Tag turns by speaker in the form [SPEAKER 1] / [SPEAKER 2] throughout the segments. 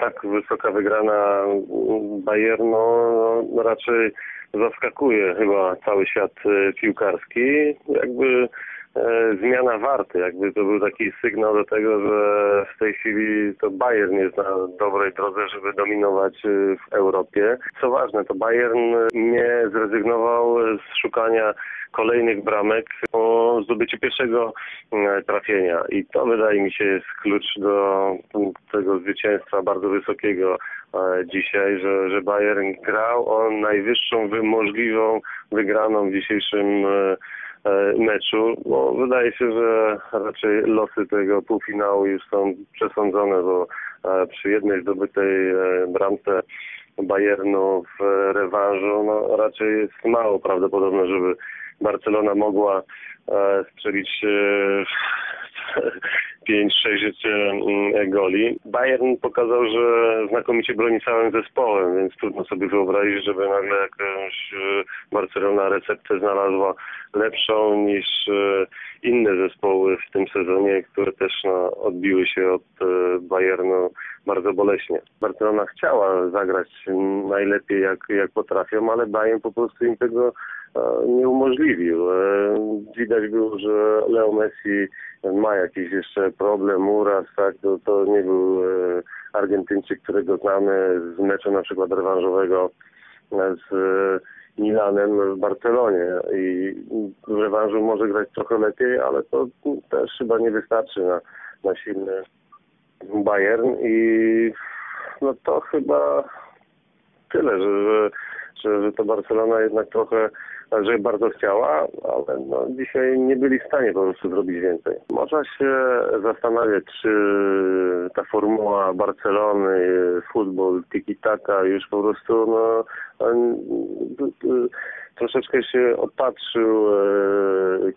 [SPEAKER 1] tak wysoka wygrana Bayernu no, raczej zaskakuje chyba cały świat e, piłkarski. Jakby zmiana warty, jakby to był taki sygnał do tego, że w tej chwili to Bayern jest na dobrej drodze, żeby dominować e, w Europie. Co ważne, to Bayern nie zrezygnował z szukania kolejnych bramek po zdobyciu pierwszego trafienia i to wydaje mi się jest klucz do tego zwycięstwa bardzo wysokiego dzisiaj, że, że Bayern grał o najwyższą wy- możliwą wygraną w dzisiejszym E, meczu. No, wydaje się, że raczej losy tego półfinału już są przesądzone, bo e, przy jednej zdobytej e, bramce Bayernu w rewanżu no, raczej jest mało prawdopodobne, żeby Barcelona mogła strzelić 5, 6 goli. Bayern pokazał, że znakomicie broni całym zespołem, więc trudno sobie wyobrazić, żeby nagle jakąś e, Barcelona receptę znalazła lepszą niż e, inne zespoły w tym sezonie, które też no, odbiły się od e, Bayernu bardzo boleśnie. Barcelona chciała zagrać najlepiej jak, jak potrafią, ale Bayern po prostu im tego nie umożliwił. E, Widać było, że Leo Messi ma jakiś jeszcze problem, uraz, tak, to, to nie był e, Argentyńczyk, którego znamy z meczu na przykład rewanżowego e, z e, Milanem w Barcelonie. I w rewanżu może grać trochę lepiej, ale to też chyba nie wystarczy na, na silny Bayern. I no to chyba tyle, że, że, że, że to Barcelona jednak trochę, że bardzo chciała, ale no, dzisiaj nie byli w stanie po prostu zrobić więcej. Można się zastanawiać, czy ta formuła Barcelony, futbol, tiki-taka już po prostu no, troszeczkę się opatrzył e,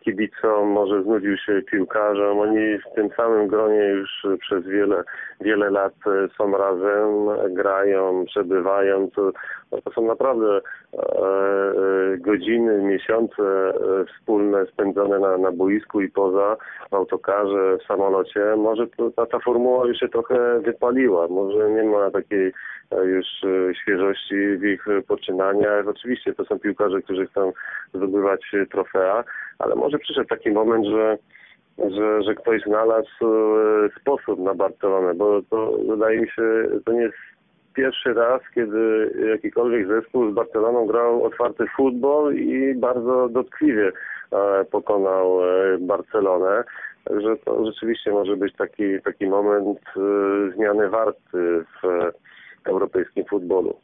[SPEAKER 1] kibicom, może znudził się piłkarzom. Oni w tym samym gronie już przez wiele, wiele lat e, są razem, grają, przebywają. To, no to są naprawdę e, e, godziny, miesiące wspólne spędzone na, na boisku i poza, w autokarze, w samolocie. Może ta, ta formuła już się trochę wypaliła. Może nie ma takiej już świeżości w ich poczynaniach. Oczywiście to są piłkarze, którzy chcą zdobywać trofea, ale może przyszedł taki moment, że że, że ktoś znalazł e, sposób na Barcelonę, bo to wydaje mi się, to nie jest pierwszy raz, kiedy jakikolwiek zespół z Barceloną grał otwarty futbol i bardzo dotkliwie e, pokonał e, Barcelonę. Także to rzeczywiście może być taki, taki moment zmiany warty w europejskim futbolu.